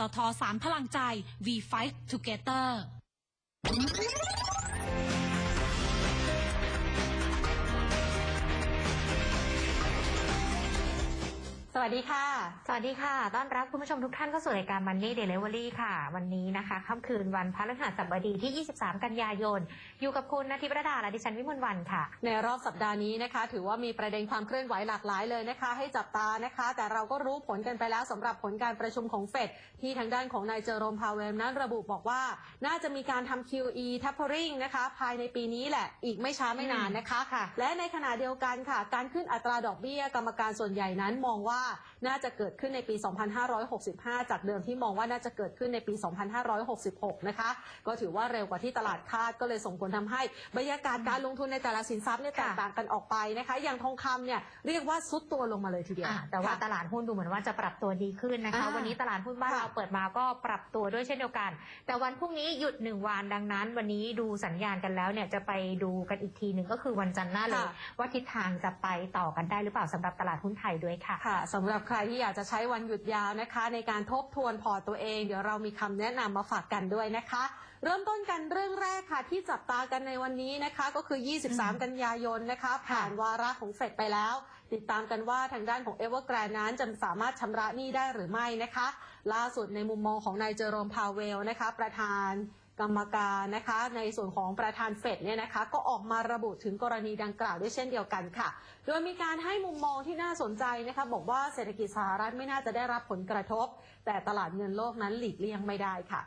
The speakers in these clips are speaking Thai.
ตทสารพลังใจ We Fight Together วัสดีค่ะ สวัสดีค่ะ ต้อนรับคุณผู้ชมทุกท่านเข้าสู่รายการ Money Delivery ค่ะ วันนี้นะคะ ค่ำคืนวันพฤหัสบดีที่ 23 กันยายน อยู่กับคุณนาทิประดาและดิฉันวิมลวันค่ะ ในรอบสัปดาห์นี้นะคะ ถือว่ามีประเด็นความเคลื่อนไหวหลากหลายเลยนะคะ ให้จับตานะคะ แต่เราก็รู้ผลกันไปแล้วสำหรับผลการประชุมของเฟดที่ทางด้านของนายเจอโรมพาวเวลนั้นระบุบอกว่า น่าจะมีการทำ QE tapering นะคะ ภายในปีนี้แหละ อีกไม่ช้าไม่นานนะคะค่ะและในขณะเดียวกันค่ะ การขึ้นอัตราดอกเบี้ยกรรมการส่วนใหญ่นั้นมองว่าน่าจะเกิดขึ้นในปี 2565 จากเดิมที่มองว่าน่าจะเกิดขึ้นในปี 2566 นะคะ ก็ถือว่าเร็วกว่าที่ตลาดคาดก็เลยส่งผลทำให้บรรยากาศการลงทุนในแต่ละสินทรัพย์เนี่ยแตกต่างกันออกไปนะคะ อย่างทองคำเนี่ยเรียกว่าซุดตัวลงมาเลยทีเดียวอะแต่ว่าค่ะตลาดหุ้นดูเหมือนว่าจะปรับตัวดีขึ้นนะคะอ่าวันนี้ตลาดหุ้นบ้านค่ะเราเปิดมาก็ปรับตัวด้วยเช่นเดียวกัน แต่วันพรุ่งนี้หยุดหนึ่งวันดังนั้น วันนี้ดูสัญญาณกันแล้วเนี่ยจะไปดูกันอีกทีหนึ่งก็คือวันจันทร์หน้าเลยค่ะว่าทิศทางจะไปต่อกันได้หรือเปล่าสำหรับตลาดหุ้นไทยด้วยค่ะค่ะสำหรับใครที่อยากจะใช้วันหยุดยาวนะคะ ในการทบทวนพอร์ตตัวเอง เดี๋ยวเรามีคำแนะนำมาฝากกันด้วยนะคะ เริ่มต้นกันเรื่องแรกค่ะที่จับตากันในวันนี้นะคะ ก็คือ 23 กันยายนนะคะ ผ่านวาระของเฟดไปแล้ว ติดตามกันว่าทางด้านของเอเวอร์แกรนนั้นจะสามารถชำระหนี้ได้หรือไม่นะคะ ล่าสุดในมุมมองของนายเจอโรมพาวเวลนะคะ ประธาน กรรมการนะคะ ในส่วนของประธานเฟดเนี่ยนะคะ ก็ออกมาระบุถึงกรณีดังกล่าวด้วยเช่นเดียวกันค่ะ โดยมีการให้มุมมองที่น่าสนใจนะคะ บอกว่าเศรษฐกิจสหรัฐไม่น่าจะได้รับผลกระทบ แต่ตลาดเงินโลกนั้นหลีกเลี่ยงไม่ได้ค่ะ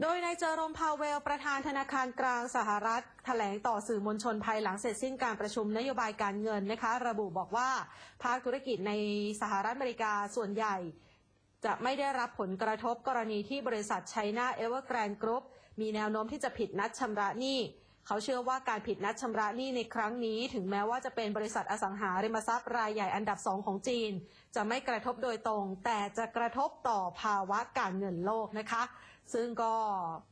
โดยนายเจอรมพาวเวล ประธานธนาคารกลางสหรัฐแถลงต่อสื่อมวลชนภายหลังเสร็จสิ้นการประชุมนโยบายการเงินนะคะ ระบุบอกว่า ภาคธุรกิจในสหรัฐอเมริกาส่วนใหญ่ จะไม่ได้รับผลกระทบกรณีที่บริษัทไชน่าเอเวอร์แกรนด์กรุ๊ปมีแนวโน้มที่จะผิดนัดชำระหนี้ เขาเชื่อว่าการผิดนัดชำระหนี้ในครั้งนี้ ถึงแม้ว่าจะเป็นบริษัทอสังหาริมทรัพย์รายใหญ่อันดับสองของจีน จะไม่กระทบโดยตรง แต่จะกระทบต่อภาวะการเงินโลกนะคะ ซึ่งก็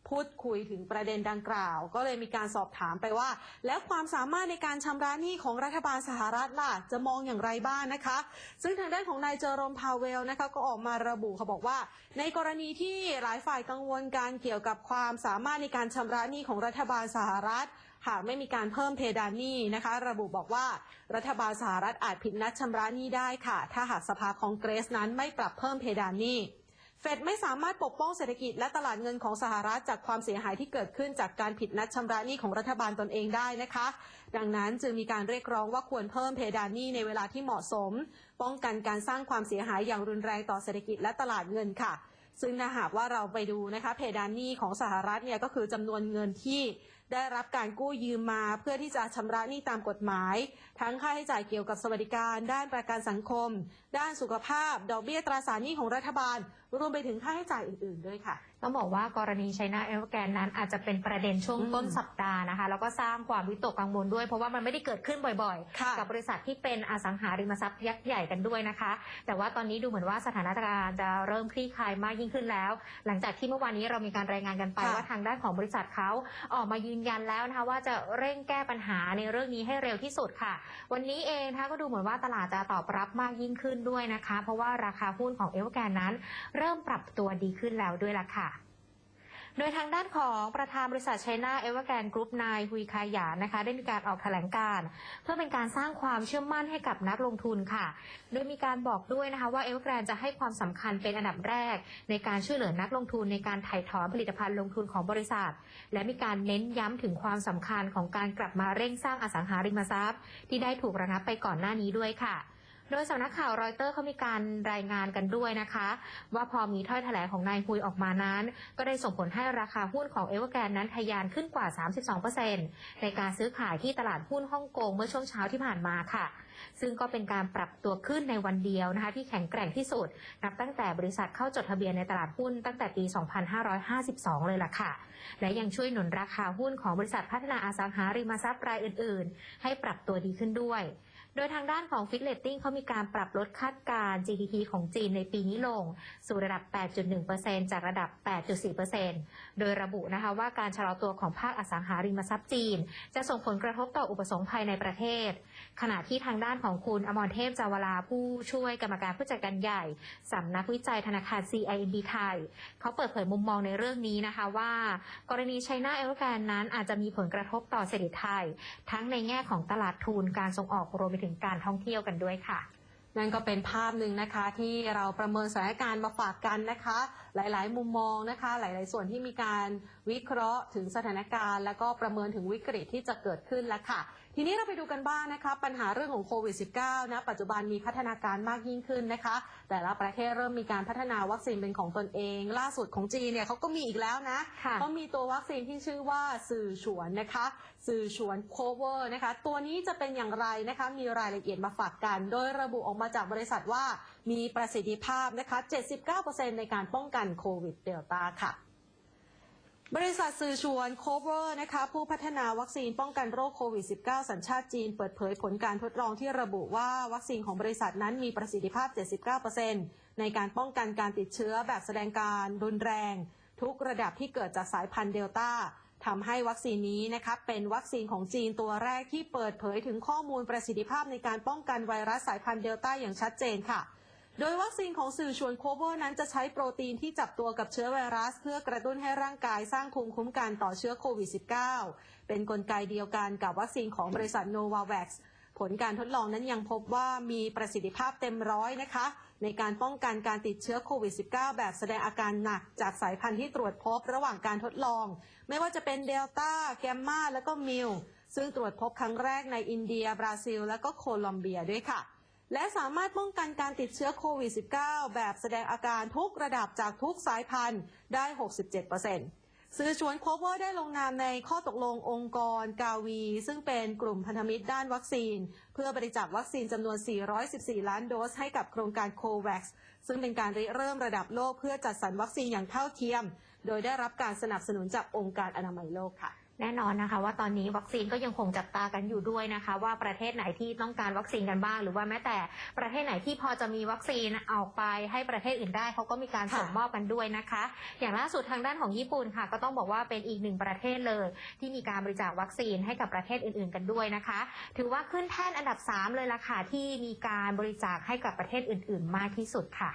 พูดคุยถึงประเด็นดังกล่าว ก็เลยมีการสอบถามไปว่า แล้วความสามารถในการชำระหนี้ของรัฐบาลสหรัฐล่ะจะมองอย่างไรบ้างนะคะ ซึ่งทางด้านของนายเจอรมพาวเวลนะคะก็ออกมาระบุเขาบอกว่า ในกรณีที่หลายฝ่ายกังวลการเกี่ยวกับความสามารถในการชำระหนี้ของรัฐบาลสหรัฐหากไม่มีการเพิ่มเพดานหนี้นะคะ ระบุบอกว่ารัฐบาลสหรัฐอาจผิดนัดชำระหนี้ได้ค่ะ ถ้าหากสภาคองเกรสนั้นไม่ปรับเพิ่มเพดานหนี้ เฟดไม่สามารถปกป้องเศรษฐกิจและตลาดเงินของสหรัฐจากความเสียหายที่เกิดขึ้นจากการผิดนัดชำระหนี้ของรัฐบาลตนเองได้นะคะ ดังนั้นจึงมีการเรียกร้องว่าควรเพิ่มเพดานหนี้ในเวลาที่เหมาะสม ป้องกันการสร้างความเสียหายอย่างรุนแรงต่อเศรษฐกิจและตลาดเงินค่ะ ซึ่งถ้าหากว่าเราไปดูนะคะเพดานหนี้ของสหรัฐเนี่ยก็คือจำนวนเงินที่ ได้รับการกู้ยืมมาเพื่อที่จะชำระหนี้ตามกฎหมาย ทั้งค่าใช้จ่ายเกี่ยวกับสวัสดิการ ด้านประกันสังคม ด้านสุขภาพ ดอกเบี้ยตราสารหนี้ของรัฐบาล รวมไปถึงค่าใช้จ่ายอื่น ๆ ด้วยค่ะ ต้องบอกว่ากรณีไชน่าเอเวอร์แกนนั้นอาจจะเป็นประเด็นช่วงอืมต้นสัปดาห์นะคะ แล้วก็สร้างความวิตกกังวลด้วย เพราะว่ามันไม่ได้เกิดขึ้นบ่อยค่ะกับบริษัทที่เป็นอสังหาริมทรัพย์ยักษ์ใหญ่กันด้วยนะคะ แต่ว่าตอนนี้ดูเหมือนว่าสถานการณ์จะเริ่มคลี่คลายมากยิ่งขึ้นแล้ว หลังจากที่เมื่อวานนี้เรามีการรายงานกันไปค่ะว่าทางด้านของบริษัทเขาออกมายืนยันแล้วนะคะว่าจะเร่งแก้ปัญหาในเรื่องนี้ให้เร็วที่สุดค่ะ วันนี้เองนะคะก็ดูเหมือนว่าตลาดจะตอบรับมากยิ่งขึ้นด้วยนะคะ เพราะว่าราคาหุ้นของเอเวอร์แกนนั้น เริ่มปรับตัวดีขึ้นแล้วด้วยล่ะค่ะ โดยทางด้านของประธานบริษัท China Evergrande Group นายฮุยคายานนะคะ ได้มีการออกแถลงการเพื่อเป็นการสร้างความเชื่อมั่นให้กับนักลงทุนค่ะ โดยมีการบอกด้วยนะคะว่า Evergrande จะให้ความสำคัญเป็นอันดับแรก ในการช่วยเหลือนักลงทุนในการถ่ายถอนผลิตภัณฑ์ลงทุนของบริษัท และมีการเน้นย้ำถึงความสำคัญของการกลับมาเร่งสร้างอสังหาริมทรัพย์ ที่ได้ถูกระงับไปก่อนหน้านี้ด้วยค่ะ โดยสำนักข่าวรอยเตอร์เขามีการรายงานกันด้วยนะคะ ว่าพอมีถ้อยแถลงของนายฮุยออกมานั้น ก็ได้ส่งผลให้ราคาหุ้นของเอเวอร์แกนนั้นทะยานขึ้นกว่า 32%ในการซื้อขายที่ตลาดหุ้นฮ่องกงเมื่อช่วงเช้าที่ผ่านมาค่ะ ซึ่งก็เป็นการปรับตัวขึ้นในวันเดียวนะคะที่แข็งแกร่งที่สุด นับตั้งแต่บริษัทเข้าจดทะเบียนในตลาดหุ้นตั้งแต่ปี 2552 เลยล่ะค่ะ และยังช่วยหนุนราคาหุ้นของบริษัทพัฒนาอสังหาริมทรัพย์รายอื่น ๆ ให้ปรับตัวดีขึ้นด้วย โดยทางด้านของฟิตเลตติ้งเขามีการปรับลดคาดการณ์ GDP ของจีนในปีนี้ลง สู่ระดับ 8.1%จากระดับ 8.4%โดยระบุนะคะว่าการชะลอตัวของภาคอสังหาริมทรัพย์จีน จะส่งผลกระทบต่ออุปสงค์ภายในประเทศ ขณะที่ทางด้านของคุณอมรเทพจาวราผู้ช่วยกรรมการผู้จัดการใหญ่สำนักวิจัยธนาคาร CIMB ไทย เขาเปิดเผยมุมมองในเรื่องนี้นะคะว่ากรณีไชน่าเอเวอร์แกนนั้นอาจจะมีผลกระทบต่อเศรษฐกิจไทย ทั้งในแง่ของตลาดทุนการส่งออกรวมไปถึงการท่องเที่ยวกันด้วยค่ะนั่นก็เป็นภาพหนึ่งนะคะที่เราประเมินสถานการณ์มาฝากกันนะคะ หลาย ๆ มุมมองนะคะ หลาย ๆ ส่วนที่มีการวิเคราะห์ถึงสถานการณ์ แล้วก็ประเมินถึงวิกฤตที่จะเกิดขึ้นแล้วค่ะ ทีนี้เราไปดูกันบ้างนะคะปัญหาเรื่องของโควิด -19 นะปัจจุบันมีพัฒนาการมากยิ่งขึ้นนะคะ แต่ละประเทศเริ่มมีการพัฒนาวัคซีนเป็นของตนเอง ล่าสุดของจีนเนี่ยเขาก็มีอีกแล้วนะค่ะเขามีตัววัคซีนที่ชื่อว่าสื่อฉวนนะคะ สื่อฉวนโคเวอร์นะคะ ตัวนี้จะเป็นอย่างไรนะคะ มีรายละเอียดมาฝากกัน โดยระบุออกมาจากบริษัทว่ามีประสิทธิภาพนะคะ 79%ในการป้องกันโควิดเดลต้าค่ะ บริษัทสื่อชวนโคเวอร์นะคะผู้พัฒนาวัคซีนป้องกันโรคโควิด -19 สัญชาติจีน เปิดเผยผลการทดลองที่ระบุว่าวัคซีนของบริษัทนั้นมีประสิทธิภาพ 79%ในการป้องกันการติดเชื้อแบบแสดงการรุนแรง ทุกระดับที่เกิดจากสายพันธุ์เดลต้าทำให้วัคซีนนี้นะคะเป็นวัคซีนของจีนตัวแรกที่เปิดเผยถึงข้อมูลประสิทธิภาพในการป้องกันไวรัสสายพันธุ์เดลต้าอย่างชัดเจนค่ะ โดยวัคซีนของสื่อชวนโคเวอร์นั้นจะใช้โปรตีนที่จับตัวกับเชื้อไวรัส เพื่อกระตุ้นให้ร่างกายสร้างภูมิคุ้มกันต่อเชื้อโควิด -19 เป็นกลไกเดียวกันกับวัคซีนของบริษัท Novavax ผลการทดลองนั้นยังพบว่ามีประสิทธิภาพเต็มร้อยนะคะ ในการป้องกันการติดเชื้อโควิด -19 แบบแสดงอาการหนักจากสายพันธุ์ที่ตรวจพบระหว่างการทดลอง ไม่ว่าจะเป็นเดลต้าแกมมาและก็มิลซึ่งตรวจพบครั้งแรกในอินเดีย บราซิล และก็โคลอมเบียด้วยค่ะ และสามารถป้องกันการติดเชื้อโควิด -19 แบบแสดงอาการทุกระดับจากทุกสายพันธุ์ได้ 67%สื่อชวนโคเวอร์ได้ลงนามในข้อตกลงองค์กรกาวี ซึ่งเป็นกลุ่มพันธมิตรด้านวัคซีน เพื่อบริจาควัคซีนจำนวน 414 ล้านโดสให้กับโครงการโควัคซึ่งเป็นการริเริ่มระดับโลกเพื่อจัดสรรวัคซีนอย่างเท่าเทียม โดยได้รับการสนับสนุนจากองค์การอนามัยโลกค่ะ แน่นอนนะคะ ว่าตอนนี้วัคซีนก็ยังคงจับตากันอยู่ด้วยนะคะ ว่าประเทศไหนที่ต้องการวัคซีนกันบ้าง หรือว่าแม้แต่ประเทศไหนที่พอจะมีวัคซีนออกไปให้ประเทศอื่นได้เขาก็มีการส่งมอบกันด้วยนะคะ อย่างล่าสุดทางด้านของญี่ปุ่นค่ะ ก็ต้องบอกว่าเป็นอีกหนึ่งประเทศเลย ที่มีการบริจาควัคซีนให้กับประเทศอื่น ๆ กันด้วยนะคะ ถือว่าขึ้นแท่นอันดับ 3 เลยล่ะค่ะที่มีการบริจาคให้กับประเทศอื่น ๆ มากที่สุดค่ะ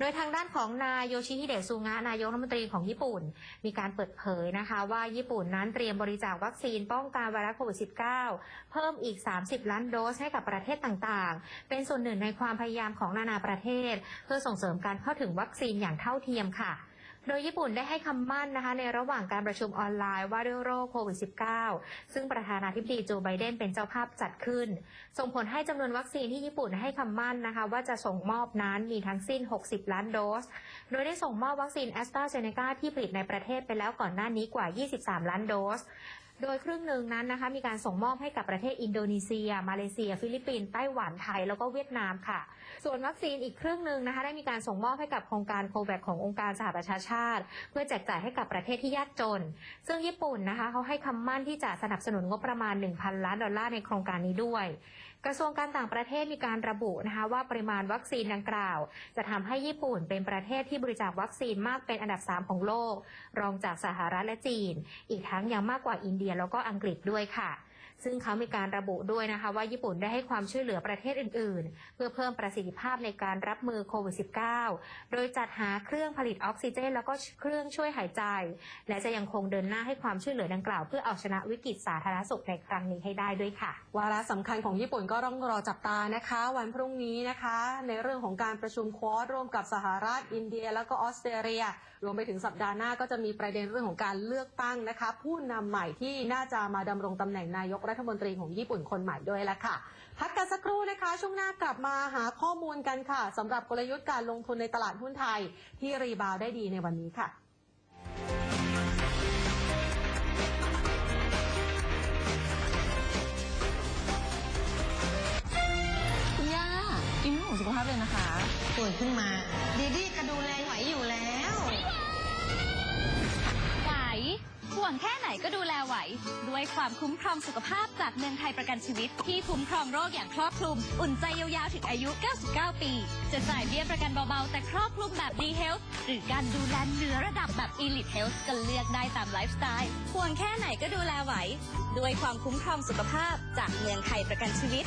โดยทางด้านของนายโยชิฮิเดะซูงะนายกรัฐมนตรีของญี่ปุ่น มีการเปิดเผยนะคะว่าญี่ปุ่นนั้นเตรียมบริจาควัคซีนป้องกันไวรัสโควิด -19 เพิ่มอีก 30 ล้านโดสให้กับประเทศต่างๆ เป็นส่วนหนึ่งในความพยายามของนานาประเทศ เพื่อส่งเสริมการเข้าถึงวัคซีนอย่างเท่าเทียมค่ะ โดยญี่ปุ่นได้ให้คำมั่นนะคะในระหว่างการประชุมออนไลน์ว่าด้วยโรคโควิด -19 ซึ่งประธานาธิบดีโจไบเดนเป็นเจ้าภาพจัดขึ้น ส่งผลให้จำนวนวัคซีนที่ญี่ปุ่นให้คำมั่นนะคะว่าจะส่งมอบนั้นมีทั้งสิ้น 60 ล้านโดส โดยได้ส่งมอบวัคซีนแอสตราเซเนกาที่ผลิตในประเทศไปแล้วก่อนหน้านี้กว่า 23 ล้านโดส โดยครึ่งหนึ่งนั้นนะคะมีการส่งมอบให้กับประเทศอินโดนีเซีย มาเลเซีย ฟิลิปปินส์ไต้หวันไทยแล้วก็เวียดนามค่ะ ส่วนวัคซีนอีกครึ่งหนึ่งนะคะได้มีการส่งมอบให้กับโครงการโคแวคขององค์การสหประชาชาติ เพื่อแจกจ่ายให้กับประเทศที่ยากจน ซึ่งญี่ปุ่นนะคะเขาให้คำมั่นที่จะสนับสนุนงบประมาณ 1,000 ล้านดอลลาร์ในโครงการนี้ด้วย กระทรวงการต่างประเทศมีการระบุนะคะว่าปริมาณวัคซีนดังกล่าว จะทำให้ญี่ปุ่นเป็นประเทศที่บริจาควัคซีนมากเป็นอันดับ 3 ของโลก รองจากสหรัฐและจีน อีกทั้งยังมากกว่าอินเดียแล้วก็อังกฤษด้วยค่ะ ซึ่งเขามีการระบุด้วยนะคะว่าญี่ปุ่นได้ให้ความช่วยเหลือประเทศอื่น ๆ เพื่อเพิ่มประสิทธิภาพในการรับมือโควิด -19 โดยจัดหาเครื่องผลิตออกซิเจน แล้วก็เครื่องช่วยหายใจ และจะยังคงเดินหน้าให้ความช่วยเหลือดังกล่าว เพื่อเอาชนะวิกฤตสาธารณสุขในครั้งนี้ให้ได้ด้วยค่ะ วาระสำคัญของญี่ปุ่นก็ต้องรอจับตานะคะ วันพรุ่งนี้นะคะ ในเรื่องของการประชุมควอดร่วมกับสหรัฐ อินเดีย แล้วก็ออสเตรเลียรวมไปถึงสัปดาห์หน้าก็จะมีประเด็นเรื่องของการเลือกตั้งนะคะ ผู้นำใหม่ที่น่าจะมาดำรงตำแหน่งนายกรัฐมนตรีของญี่ปุ่นคนใหม่ด้วยละค่ะ พักกันสักครู่นะคะ ช่วงหน้ากลับมาหาข้อมูลกันค่ะสำหรับกลยุทธ์การลงทุนในตลาดหุ้นไทย ที่รีบาวด์ได้ดีในวันนี้ค่ะคุณย่ากินไม่ห่วงสุขภาพเลยนะคะป่วยขึ้นมา ข่วงแค่ไหนก็ดูแลไหว ด้วยความคุ้มครองสุขภาพจากเมืองไทยประกันชีวิต ที่คุ้มครองโรคอย่างครอบคลุม อุ่นใจยาวๆถึงอายุ 99 ปี จะจ่ายเบี้ยประกันเบาๆ แต่ครอบคลุมแบบดีเฮลท์หรือการดูแลเนื้อระดับแบบ Elite Health ก็เลือกได้ตามไลฟ์สไตล์ห่วงแค่ไหนก็ดูแลไหว ด้วยความคุ้มครองสุขภาพจากเมืองไทยประกันชีวิต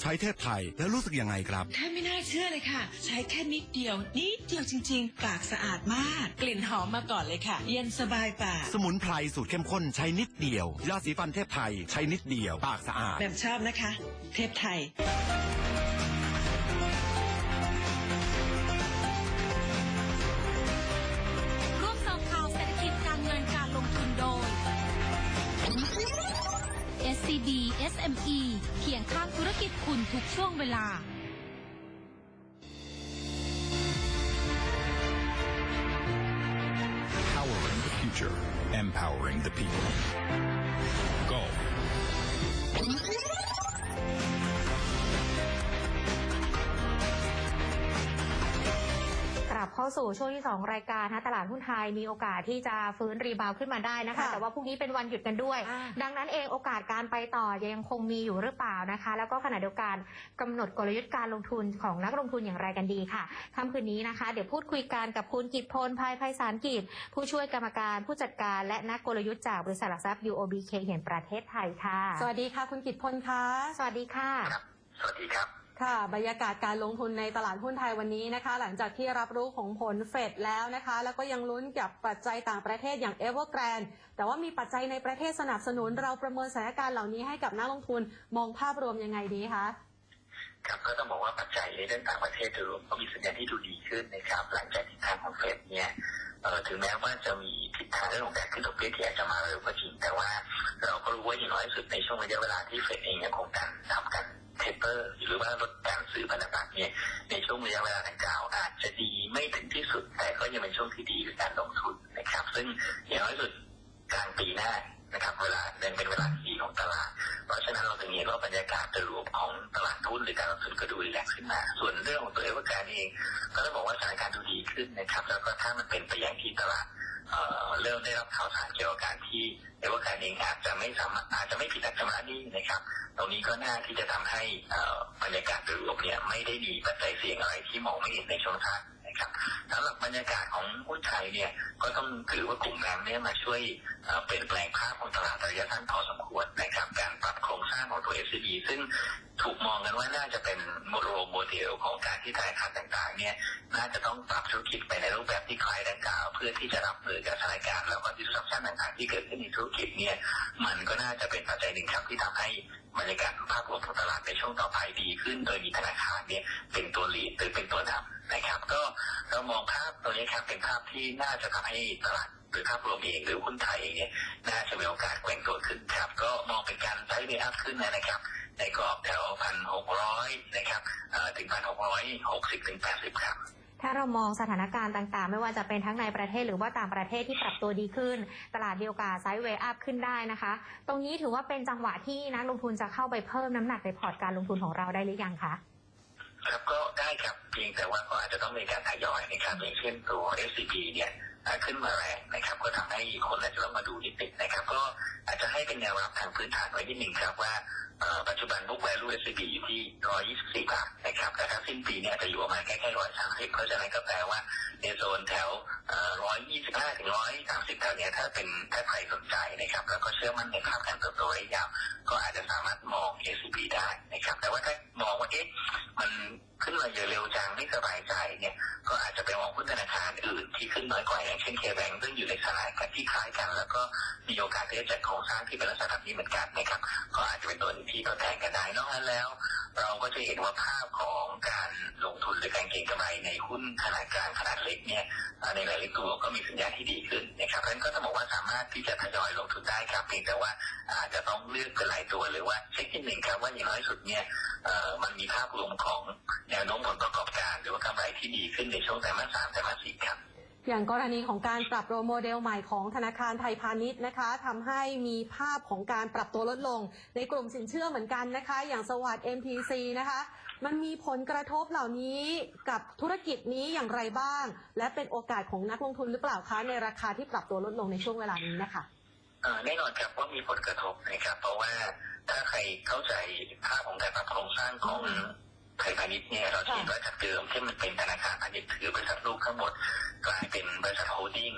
ใช้เทพไทยแล้วรู้สึกยังไงครับ แทบไม่น่าเชื่อเลยค่ะ ใช้แค่นิดเดียว นิดเดียวจริงๆ ปากสะอาดมาก กลิ่นหอมมาก่อนเลยค่ะ เย็นสบายปาก สมุนไพรสูตรเข้มข้นใช้นิดเดียวยาสีฟันเทพไทยใช้นิดเดียว ปากสะอาด แบบชอบนะคะ เทพไทย SME เคียงข้างธุรกิจคุณทุกช่วงเวลา Powering the future, empowering the people. Go. เข้าสู่ช่วงที่ 2 รายการนะตลาดหุ้นไทยมีโอกาสที่จะฟื้นรีบาวด์ขึ้นมาได้นะคะ ค่ะแต่ว่าพรุ่งนี้เป็นวันหยุดกันด้วย อ่า ดังนั้นเองโอกาสการไปต่อยังคงมีอยู่หรือเปล่านะคะ แล้วก็ขณะเดียวกันกำหนดกลยุทธ์การลงทุนของนักลงทุนอย่างไรกันดีค่ะค่ำคืนนี้นะคะ เดี๋ยวพูดคุยกันกับคุณกิตพลภายไพศาลกิจ ผู้ช่วยกรรมการผู้จัดการและนักกลยุทธ์จากบริษัทหลักทรัพย์ UOB เคเห็นประเทศไทยค่ะ สวัสดีค่ะ คุณกิตพลคะ สวัสดีค่ะ สวัสดีครับ ค่ะ บรรยากาศการลงทุนในตลาดหุ้นไทยวันนี้นะคะ หลังจากที่รับรู้ของผลเฟดแล้วนะคะ แล้วก็ยังลุ้นกับปัจจัยต่างประเทศอย่างเอเวอร์แกรนแต่ว่ามีปัจจัยในประเทศสนับสนุนเราประเมินสถานการณ์เหล่านี้ให้กับนักลงทุนมองภาพรวมยังไงดีคะครับก็ต้องบอกว่าปัจจัยในเรื่องต่างประเทศโดยรวมก็มีสัญญาณที่ดูดีขึ้นนะครับ หลังจากทิศทางของเฟดเนี่ย เอ่อถึงแม้ว่าจะมีทิศทางเรื่องของการขึ้นดอกเบี้ยที่อาจจะมาเร็วก็จริง แต่ว่าเราก็รู้ว่าอย่างน้อยสุดในช่วงระยะเวลาที่เฟดเองยังคงการทำการเทปเปอร์หรือว่าลดการซื้อพันธบัตรเนี่ยในช่วงระยะเวลาดังกล่าวอาจจะดีไม่ถึงที่สุด แต่ก็ยังเป็นช่วงที่ดีในการลงทุนนะครับ ซึ่งอย่างน้อยสุดกลางปีหน้า นะครับเวลาเป็นเวลาที่ดีของตลาด เพราะฉะนั้นเราถึงเห็นว่าบรรยากาศโดยรวมของตลาดหุ้นหรือการลงทุนก็ดูรีแลกซ์ขึ้นมา ส่วนเรื่องของตัวเอเวอร์การเองก็ต้องบอกว่าสถานการณ์ดูดีขึ้นนะครับ แล้วก็ถ้ามันเป็นไปอย่างที่ตลาดเริ่มได้รับข่าวสารเกี่ยวกับการที่เอเวอร์การเองอาจจะไม่สามารถอาจจะไม่ผิดนัดชำระหนี้นะครับ ตรงนี้ก็น่าที่จะทำให้บรรยากาศโดยรวมเนี่ยไม่ได้มีปัจจัยเสี่ยงอะไรที่มองไม่เห็นในช่วงท้าย นะครับสำหรับบรรยากาศของหุ้นไทยเนี่ยก็ต้องถือว่ากลุ่มแบงค์เนี่ยมาช่วยเปลี่ยนแปลงภาพของตลาดระยะสั้นพอสมควรนะครับการปรับโครงสร้างของตัว s อ b ซึ่งถูกมองกันว่าน่าจะเป็นโมโรโมเดลของการที่ธนาคารต่างๆเนี่ยน่าจะต้องปรับธุรกิจไปในรูปแบบที่คล้ายดังกล่าว เพื่อที่จะรับมือกับสถานการณ์แล้วก็ disruption ต่างๆ ที่เกิดขึ้นในธุรกิจเนี่ยมันก็น่าจะเป็นปัจจัยหนึ่งครับที่ทำให้บรรยากาศภาพรวมของตลาดในช่วงต่อไปดีขึ้น โดยมีธนาคารเนี่ยเป็นตัวหลีดหรือเป็นตัวนำนะครับก็เรามองภาพตัวนี้ครับเป็นภาพที่น่าจะทำให้ตลาดหรือภาพรวมเองหรือหุ้นไทยเองเนี่ยน่าจะมีโอกาสแกว่งตัวขึ้นครับ ก็มองเป็นการไซด์เวย์อัพขึ้นนะครับ ในกรอบแถวพันหกร้อยนะครับเอ่อถึงพันหกร้อยหกสิบถึงแปดสิบครับถ้าเรามองสถานการณ์ต่างๆ ไม่ว่าจะเป็นทั้งในประเทศหรือว่าต่างประเทศที่ปรับตัวดีขึ้น ตลาดมีโอกาสไซด์เวย์อัพขึ้นได้นะคะ ตรงนี้ถือว่าเป็นจังหวะที่นักลงทุนจะเข้าไปเพิ่มน้ำหนักในพอร์ตการลงทุนของเราได้หรือยังคะ ครับก็ได้ครับเพียงแต่ว่าก็อาจจะต้องมีการทยอยนะครับอย่างเช่นตัว SCP เนี่ยขึ้นมาแรงนะครับ ก็ทำให้คนอาจจะต้องมาดูนิดนึงนะครับ ก็อาจจะให้เป็นแนวรับทางพื้นฐานไว้นิดหนึ่งครับว่าปัจจุบัน book value SCP อยู่ที่ 124 บาทนะครับแต่ถ้าสิ้นปีเนี่ยจะอยู่ประมาณแค่แค่130 เพราะฉะนั้นก็แปลว่าในโซนแถวเอ่อ125 ถึง 130 แถวเนี้ยถ้าเป็นถ้าใครสนใจนะครับ แล้วก็เชื่อมั่นในภาพการเติบโตระยะยาว ก็อาจจะสามารถมอง SCP ได้นะครับ แต่ว่าถ้ามองว่าเอ๊ะมันขึ้นมาเร็วจังไม่สบายใจเนี่ย ก็อาจจะไปมองหุ้นธนาคารอื่นที่ขึ้นน้อยกว่าอย่างเช่นเคแบงซึ่งอยู่ในสานการณ์ที่คล้ายกัน แล้วก็มีโอกาสที่จะจัดโครงสร้างที่เป็นลักษณะนี้เหมือนกันนะครับ ก็อาจจะเป็นตัวหนึ่งที่ทดแทนกันได้นอกนั้นแล้ว เราก็จะเห็นว่าภาพของการลงทุนหรือการเก็งกำไรในหุ้นขนาดกลางขนาดเล็กเนี่ยในหลายๆตัวก็มีสัญญาณที่ดีขึ้นนะครับเพราะฉะนั้นก็จะบอกว่าสามารถที่จะทยอยลงทุนได้ครับเพียงแต่ว่าอาจจะต้องเลือกเป็นรายตัวหรือว่าเช็คนิดหนึ่งครับว่าอย่างน้อยสุดเนี่ยมันมีภาพรวมของแนวโน้มผลประกอบการ หรือว่ากำไรที่ดีขึ้นในช่วงไตรมาสสามไตรมาสสี่ครับ อย่างกรณีของการปรับโรโมเดลใหม่ของธนาคารไทยพาณิชย์นะคะทำให้มีภาพของการปรับตัวลดลง ในกลุ่มสินเชื่อเหมือนกันนะคะ อย่างสวัสด์ MTC นะคะ มันมีผลกระทบเหล่านี้กับธุรกิจนี้อย่างไรบ้าง และเป็นโอกาสของนักลงทุนหรือเปล่าคะในราคาที่ปรับตัวลดลงในช่วงเวลานี้นะคะ เอ่อแน่นอนครับว่ามีผลกระทบนะครับ เพราะว่าถ้าใครเข้าใจภาพของการปรับโครงสร้างของ ไทยพาณิชย์เนี่ยเราจะเห็นว่าจากเดิมที่มันเป็นธนาคารพาณิชย์ถือบริษัทลูกทั้งหมด กลายเป็นบริษัทโฮลดิ้ง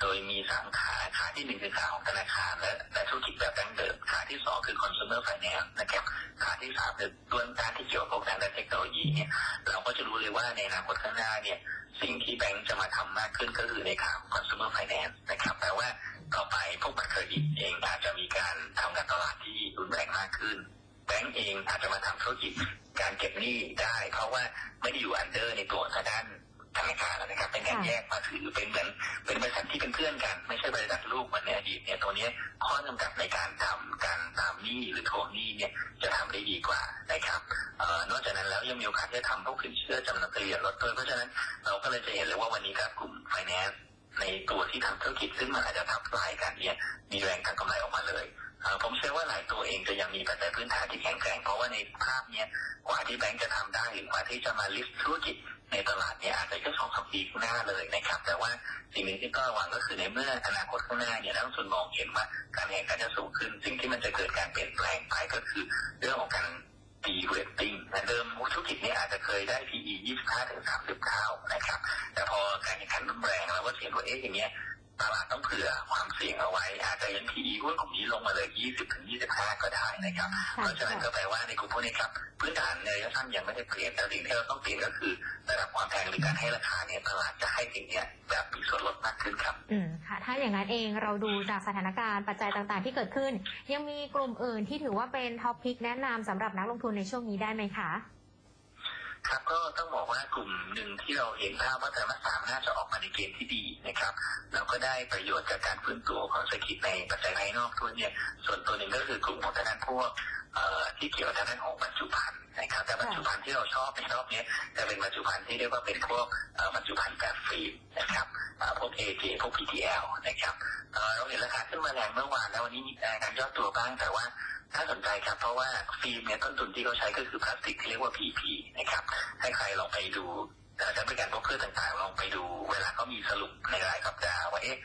โดยมีสามขาขาที่หนึ่งคือขาของธนาคารและและธุรกิจแบบดั้งเดิมขาที่สองคือ consumer finance นะครับขาที่สามคือตัวด้านที่เกี่ยวกับทางด้านเทคโนโลยีเนี่ยเราก็จะรู้เลยว่าในอนาคตข้างหน้าเนี่ยสิ่งที่แบงก์จะมาทำมากขึ้นก็คือในขาของ consumer finance นะครับแปลว่าต่อไปพวกบัตรเครดิตเองอาจจะมีการทำการตลาดที่รุนแรงมากขึ้น แบงก์เองอาจจะมาทำธุรกิจ การเก็บหนี้ได้ เพราะว่าไม่ได้อยู่อันเดอร์ในตัวทางด้านธนาคารแล้วนะครับ เป็นการค่ะแยกมาถือเป็นเหมือนเป็นบริษัทที่เป็นเพื่อนกัน ไม่ใช่บริษัทลูกเหมือนในอดีตเนี่ยตัวเนี้ยข้อจำกัดในการทำการตามหนี้หรือทวงหนี้เนี่ยจะทำได้ดีกว่านะครับเอ่อนอกจากนั้นแล้วยังมีโอกาสที่จะทำพวกสินเชื่อจำนำเกลียดลดด้วยเพราะฉะนั้นเราก็เลยจะเห็นเลยว่าวันนี้ครับกลุ่ม finance ในตัวที่ทำธุรกิจซึ่งมันอาจจะทับลายกันเนี่ยมีแรงทางกำไรออกมาเลยเอ่อ ผมเชื่อว่าหลายตัวเองจะยังมีปัจจัยพื้นฐานที่แข็งแกร่งเพราะว่าในภาพเนี้ยกว่าที่แบงก์จะทำได้หรือกว่าที่จะมาลิสต์ธุรกิจในตลาดเนี่ยอาจจะแค่สองสามปีข้างหน้าเลยนะครับ แต่ว่าสิ่งหนึ่งที่ก็หวังก็คือในเมื่ออนาคตข้างหน้าเนี่ยนักลงทุนมองเห็นว่าการแข่งขันจะสูงขึ้นสิ่งที่มันจะเกิดการเปลี่ยนแปลงไปก็คือเรื่องของการ de-rating นะเดิมธุรกิจเนี้อาจจะเคยได้ PE 25ถึง30 เท่านะครับ แต่พอการแข่งขันรุนแรงเราก็เห็นว่าเอ๊ะอย่างเงี้ย ตลาดต้องเผื่อความเสี่ยงเอาไว้ อาจจะเห็น PE หุ้นกลุ่มนี้ลงมาเลย 20ถึง25 ก็ได้นะครับ เพราะฉะนั้นก็แปลว่าในกลุ่มพวกนี้ครับพื้นฐานในระยะสั้นยังไม่ได้เปลี่ยนแต่สิ่งที่เราต้องเปลี่ยนก็คือระดับความแพงหรือการให้ราคาเนี่ยตลาดจะให้สิ่งเนี้ยแบบมีส่วนลดมากขึ้นครับอืมค่ะ ถ้าอย่างนั้นเองเราดูจากสถานการณ์ปัจจัยต่างๆ ที่เกิดขึ้น ยังมีกลุ่มอื่นที่ถือว่าเป็นท็อปพิกแนะนำสำหรับนักลงทุนในช่วงนี้ได้ไหมคะ ครับก็ต้องบอกว่ากลุ่มหนึ่งที่เราเห็นภาพว่าไตรมาสสามน่าจะออกมาในเกณฑ์ที่ดีนะครับแล้วก็ได้ประโยชน์จากการฟื้นตัวของเศรษฐกิจในปัจจัยภายนอกด้วยเนี่ยส่วนตัวหนึ่งก็คือกลุ่มของทางด้านพวกที่เกี่ยวกับทางด้านของบรรจุภัณฑ์นะครับแต่บรรจุภัณฑ์ที่เราชอบในรอบนี้จะเป็นบรรจุภัณฑ์ที่เรียกว่าเป็นพวกบรรจุภัณฑ์แบบฟิล์มนะครับอ่าพวก AJ พวก PTL นะครับเอ่อเราเห็นราคาขึ้นมาแรงเมื่อวานแล้ววันนี้มีการย่อตัวบ้างแต่ว่า ถ้าสนใจครับ เพราะว่าฟิล์มเนี่ยต้นทุนที่เขาใช้ก็คือพลาสติกที่เรียกว่า PP นะครับให้ใครลองไปดูเอ่อถ้าเป็นการพบเพื่อต่างๆ ลองไปดูเวลาเขามีสรุปในรายสัปดาห์ว่าเอ๊ะ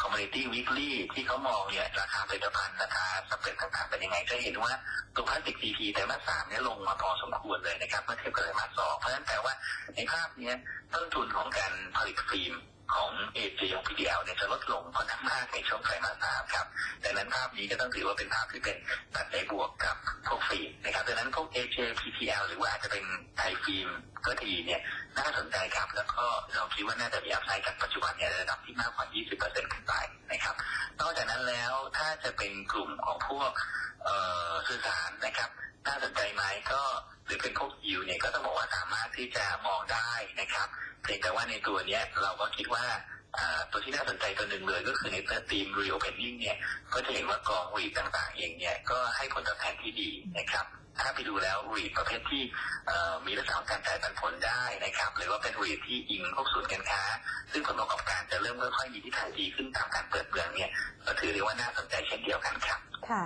Commodity Weekly ที่เขามองเนี่ยราคาผลิตภัณฑ์ราคาสเปรดต่างๆเป็นยังไงจะเห็นว่าตัวพลาสติก PP ไตรมาสสามเนี่ยลงมาพอสมควรเลยนะครับเมื่อเทียบกับไตรมาสสองเพราะฉะนั้นแปลว่าในภาพเนี้ยต้นทุนของการผลิตฟิล์ม ของ AJ ของ PDL เนี่ยจะลดลงค่อนข้างมากในช่วงไตรมาสสามครับดังนั้นภาพนี้ก็ต้องถือว่าเป็นภาพที่เป็นปัจจัยบวกกับพวกฟิล์มนะครับดังนั้นพวก AJ PTL หรือว่าอาจจะเป็นไทยฟิล์มก็ดีเนี่ยน่าสนใจครับ แล้วก็เราคิดว่าน่าจะมีอัพไซด์จากปัจจุบันเนี่ยระดับที่มากกว่า 20%ขึ้นไปนะครับ นอกจากนั้นแล้วถ้าจะเป็นกลุ่มของพวกสื่อสารนะครับ น่าสนใจไหมก็ รือเป็นพวกยิวเนี่ยก็ต้องบอกว่าสามารถที่จะมองได้นะครับเพียงแต่ว่าในตัวเนี้ยเราก็คิดว่าตัวที่น่าสนใจตัวหนึ่งเลยก็คือในทีม reopening เนี่ยก็จะเห็นว่ากองรีดต่างๆ เองเนี่ยก็ให้ผลตอบแทนที่ดีนะครับ ถ้าไปดูแล้วรีดประเภทที่มีลักษณะการจ่ายปันผลได้นะครับ หรือว่าเป็นรีดที่อิงพวกศูนย์การค้า ซึ่งผลประกอบการจะเริ่มค่อยๆมีทิศทางดีขึ้นตามการเปิดเมืองเนี่ยก็ถือได้ว่าน่าสนใจเช่นเดียวกันครับค่ะ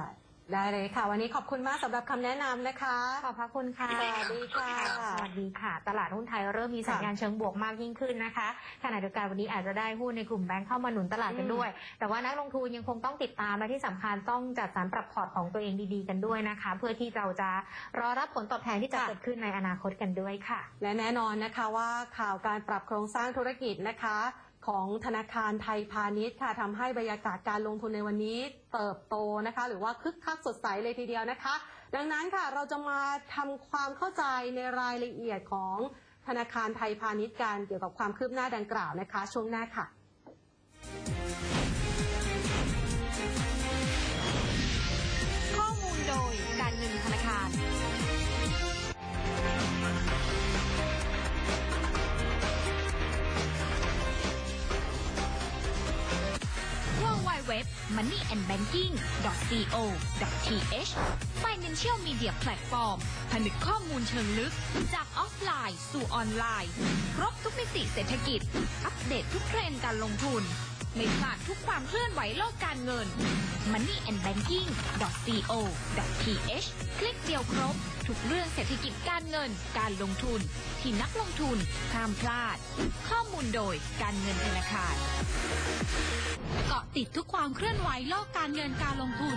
ได้เลยค่ะ วันนี้ขอบคุณมากสำหรับคำแนะนำนะคะ ขอบพระคุณค่ะ สวัสดีค่ะ สวัสดีค่ะ ตลาดหุ้นไทยเริ่มมีสัญญาณเชิงบวกมากยิ่งขึ้นนะคะขณะเดียวกันวันนี้อาจจะได้หุ้นในกลุ่มแบงค์เข้ามาหนุนตลาดกันด้วย แต่ว่านักลงทุนยังคงต้องติดตามและที่สำคัญต้องจัดสรรปรับพอร์ตของตัวเองดีๆกันด้วยนะคะ เพื่อที่เราจะรอรับผลตอบแทนที่จะค่ะเกิดขึ้นในอนาคตกันด้วยค่ะ และแน่นอนนะคะว่าข่าวการปรับโครงสร้างธุรกิจนะคะ ของธนาคารไทยพาณิชย์ค่ะทำให้บรรยากาศการลงทุนในวันนี้เติบโตนะคะ หรือว่าคึกคักสดใสเลยทีเดียวนะคะ ดังนั้นค่ะเราจะมาทำความเข้าใจในรายละเอียดของธนาคารไทยพาณิชย์กันเกี่ยวกับความคืบหน้าดังกล่าวนะคะ ช่วงหน้าค่ะ money and banking co th financial media platform ผนึกข้อมูลเชิงลึก จากออฟไลน์สู่ออนไลน์ ครบทุกมิติเศรษฐกิจ อัปเดตทุกเทรนด์การลงทุน ไม่พลาดทุกความเคลื่อนไหวโลกการเงิน money and banking co th คลิกเดียวครบ ทุกเรื่องเศรษฐกิจการเงิน การลงทุน ที่นักลงทุนห้ามพลาด ข้อมูลโดยการเงินธนาคารเกาะติดทุกความเคลื่อนไหวโลกการเงินการลงทุน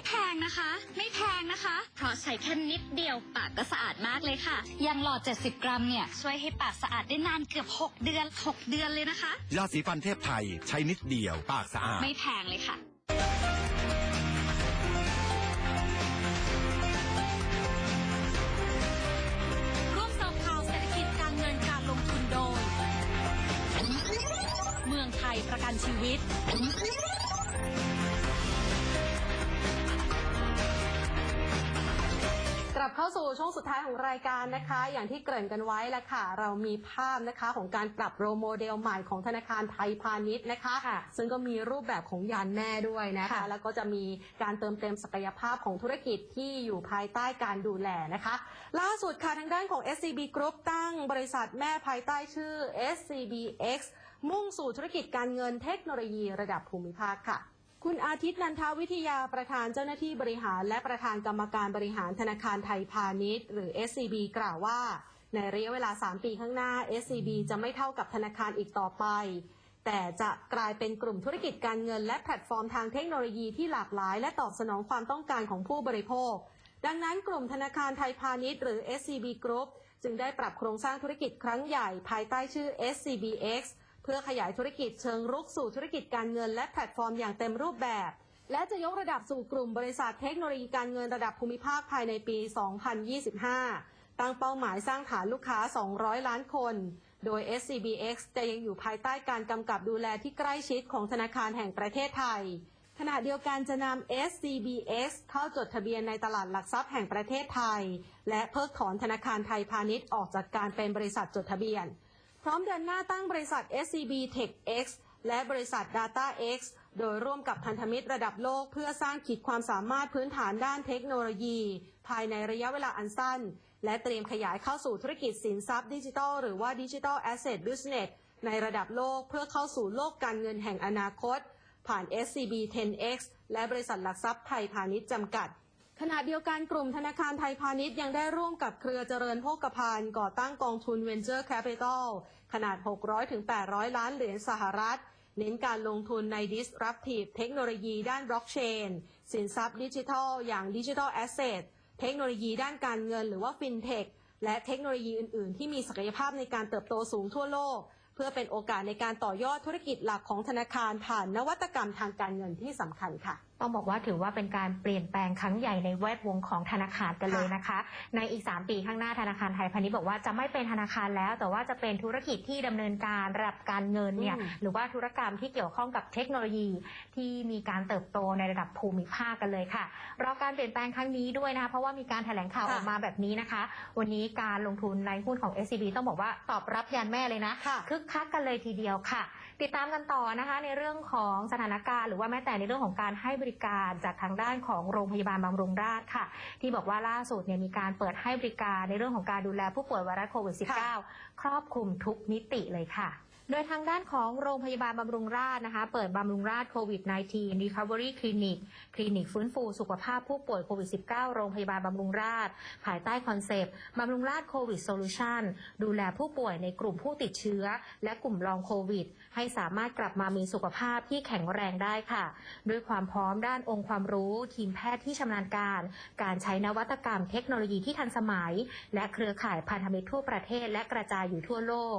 ไม่แพงนะคะ ไม่แพงนะคะ เพราะใช้แค่นิดเดียวปากก็สะอาดมากเลยค่ะอย่างหลอด 70 กรัมเนี่ย ช่วยให้ปากสะอาดได้นานเกือบ 6 เดือน 6 เดือนเลยนะคะ ยาสีฟันเทพไทยใช้นิดเดียวปากสะอาด ไม่แพงเลยค่ะร่วมเสาข่าวเศรษฐกิจการเงินการลงทุนโดยเมืองไทยประกันชีวิต ลับเข้าสู่ช่วงสุดท้ายของรายการนะคะ อย่างที่เกริ่นกันไว้แล้วค่ะ เรามีภาพนะคะของการปรับโรโมเดลใหม่ของธนาคารไทยพาณิชย์นะคะค่ะซึ่งก็มีรูปแบบของยานแม่ด้วยนะคะค่ะแล้วก็จะมีการเติมเต็มศักยภาพของธุรกิจที่อยู่ภายใต้การดูแลนะคะ ล่าสุดค่ะทางด้านของ SCB Group ตั้งบริษัทแม่ภายใต้ชื่อ SCBX มุ่งสู่ธุรกิจการเงินเทคโนโลยีระดับภูมิภาคค่ะ คุณอาทิตย์นันทวิทยาประธานเจ้าหน้าที่บริหาร และประธานกรรมการบริหารธนาคารไทยพาณิชย์ หรือ SCB กล่าวว่า ในระยะเวลา 3 ปีข้างหน้า SCB จะไม่เท่ากับธนาคารอีกต่อไป แต่จะกลายเป็นกลุ่มธุรกิจการเงิน และแพลตฟอร์มทางเทคโนโลยีที่หลากหลาย และตอบสนองความต้องการของผู้บริโภค ดังนั้นกลุ่มธนาคารไทยพาณิชย์หรือ SCB Group จึงได้ปรับโครงสร้างธุรกิจครั้งใหญ่ภายใต้ชื่อ SCBX เพื่อขยายธุรกิจเชิงรุกสู่ธุรกิจการเงินและแพลตฟอร์มอย่างเต็มรูปแบบ และจะยกระดับสู่กลุ่มบริษัทเทคโนโลยีการเงินระดับภูมิภาคภายในปี 2025 ตั้งเป้าหมายสร้างฐานลูกค้า 200 ล้านคน โดย SCBX จะยังอยู่ภายใต้การกำกับดูแลที่ใกล้ชิดของธนาคารแห่งประเทศไทย ขณะเดียวกันจะนำ SCBX เข้าจดทะเบียนในตลาดหลักทรัพย์แห่งประเทศไทย และเพิกถอนธนาคารไทยพาณิชย์ออกจากการเป็นบริษัทจดทะเบียน พร้อมเดินหน้าตั้งบริษัท SCB TechX และบริษัท DataX โดยร่วมกับพันธมิตรระดับโลกเพื่อสร้างขีดความสามารถพื้นฐานด้านเทคโนโลยี ภายในระยะเวลาอันสั้น และเตรียมขยายเข้าสู่ธุรกิจสินทรัพย์ดิจิทัลหรือว่า Digital Asset Business ในระดับโลกเพื่อเข้าสู่โลกการเงินแห่งอนาคต ผ่าน SCB 10X และบริษัทหลักทรัพย์ไทยพาณิชย์จำกัด ขณะเดียวกันกลุ่มธนาคารไทยพาณิชย์ยังได้ร่วมกับเครือเจริญโภคภัณฑ์ก่อตั้งกองทุน Venture Capital ขนาด 600-800 ล้านเหรียญสหรัฐ เน้นการลงทุนใน disruptive เทคโนโลยีด้านบล็อกเชนสินทรัพย์ดิจิทัล อย่าง Digital Asset เทคโนโลยีด้านการเงินหรือว่า FinTech และเทคโนโลยีอื่น ๆ ที่มีศักยภาพในการเติบโตสูงทั่วโลก เพื่อเป็นโอกาสในการต่อยอดธุรกิจหลักของธนาคารผ่านนวัตกรรมทางการเงินที่สำคัญค่ะ ต้องบอกว่าถือว่าเป็นการเปลี่ยนแปลงครั้งใหญ่ในแวดวงของธนาคารกันเลยนะคะ ในอีก 3 ปีข้างหน้าธนาคารไทยพาณิชย์บอกว่าจะไม่เป็นธนาคารแล้ว แต่ว่าจะเป็นธุรกิจที่ดำเนินการระดับการเงินเนี่ยอืมหรือว่าธุรกรรมที่เกี่ยวข้องกับเทคโนโลยีที่มีการเติบโตในระดับภูมิภาคกันเลยค่ะรอการเปลี่ยนแปลงครั้งนี้ด้วยนะคะเพราะว่ามีการแถลงข่าวค่ะออกมาแบบนี้นะคะ วันนี้การลงทุนในหุ้นของ SCB ต้องบอกว่าตอบรับยันแม่เลยนะค่ะคึกคักกันเลยทีเดียวค่ะ ติดตามกันต่อนะคะในเรื่องของสถานการณ์ หรือว่าแม้แต่ในเรื่องของการให้บริการจากทางด้านของโรงพยาบาลบำรุงราษฎร์ค่ะ ที่บอกว่าล่าสุดเนี่ยมีการเปิดให้บริการในเรื่องของการดูแลผู้ป่วยไวรัสโควิด -19 ครอบคลุมทุกมิติเลยค่ะ โดยทางด้านของโรงพยาบาลบำรุงราษฎร์นะคะ เปิดบำรุงราษฎร์โควิด -19 Recovery Clinic คลินิกฟื้นฟูสุขภาพผู้ป่วยโควิด -19 โรงพยาบาลบำรุงราษฎร์ภายใต้คอนเซปต์บำรุงราษฎร์โควิดโซลูชันดูแลผู้ป่วยในกลุ่มผู้ติดเชื้อ และกลุ่มลองโควิด ให้สามารถกลับมามีสุขภาพที่แข็งแรงได้ค่ะ ด้วยความพร้อมด้านองค์ความรู้ ทีมแพทย์ที่ชำนาญการ การใช้นวัตกรรมเทคโนโลยีที่ทันสมัย และเครือข่ายพันธมิตรทั่วประเทศและกระจายอยู่ทั่วโลก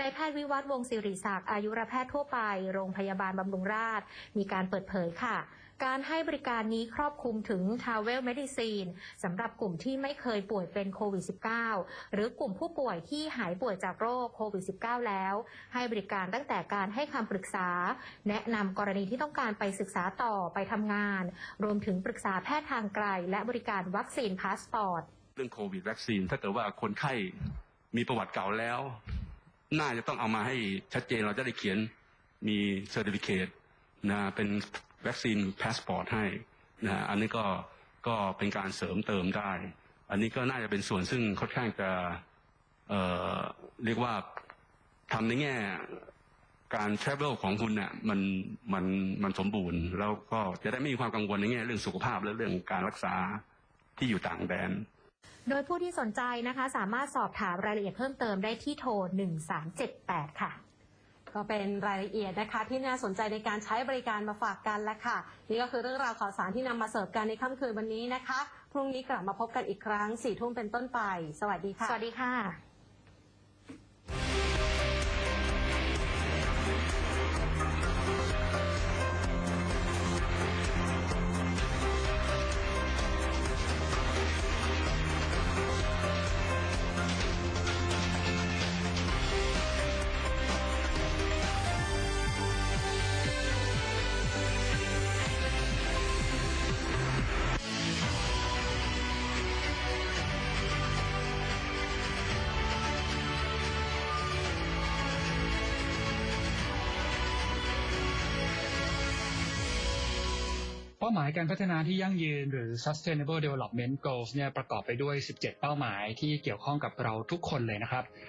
นายแพทย์วิวัฒน์วงศ์สิริศักดิ์อายุรแพทย์ทั่วไป โรงพยาบาลบำรุงราษฎร์มีการเปิดเผยค่ะ การให้บริการนี้ครอบคลุมถึง Travel Medicine สำหรับกลุ่มที่ไม่เคยป่วยเป็นโควิด -19 หรือกลุ่มผู้ป่วยที่หายป่วยจากโรคโควิด -19 แล้ว ให้บริการตั้งแต่การให้คำปรึกษา แนะนำกรณีที่ต้องการไปศึกษาต่อไปทำงาน รวมถึงปรึกษาแพทย์ทางไกล และบริการวัคซีนพาสปอร์ตเรื่องโควิดวัคซีนถ้าเกิดว่าคนไข้มีประวัติเก่าแล้ว น่าจะต้องเอามาให้ชัดเจนเราจะได้เขียนมีเซอร์ติฟิเคตนะเป็น วัคซีนพาสปอร์ตให้นะอันนี้ก็ก็เป็นการเสริมเติมได้ อันนี้ก็น่าจะเป็นส่วนซึ่งค่อนข้างจะเอ่อเรียกว่าทำในแง่การทราเวลของคุณเนี่ยมันมันมันสมบูรณ์ แล้วก็จะได้ไม่มีความกังวลในแง่เรื่องสุขภาพและเรื่องการรักษาที่อยู่ต่างแดน โดยผู้ที่สนใจนะคะ สามารถสอบถามรายละเอียดเพิ่มเติมได้ที่โทร 1378 ค่ะ ก็เป็นรายละเอียดนะคะที่น่าสนใจในการใช้บริการมาฝากกันแล้วค่ะ นี่ก็คือเรื่องราวข่าวสารที่นำมาเสิร์ฟกันในค่ำคืนวันนี้นะคะ พรุ่งนี้กลับมาพบกันอีกครั้งสี่ทุ่มเป็นต้นไป สวัสดีค่ะ สวัสดีค่ะาหมายการพัฒนาที่ยั่งยืนหรือ Sustainable Development Goals เนี่ยประกอบไปด้วย 17 เป้าหมายที่เกี่ยวข้องกับเราทุกคนเลยนะครับ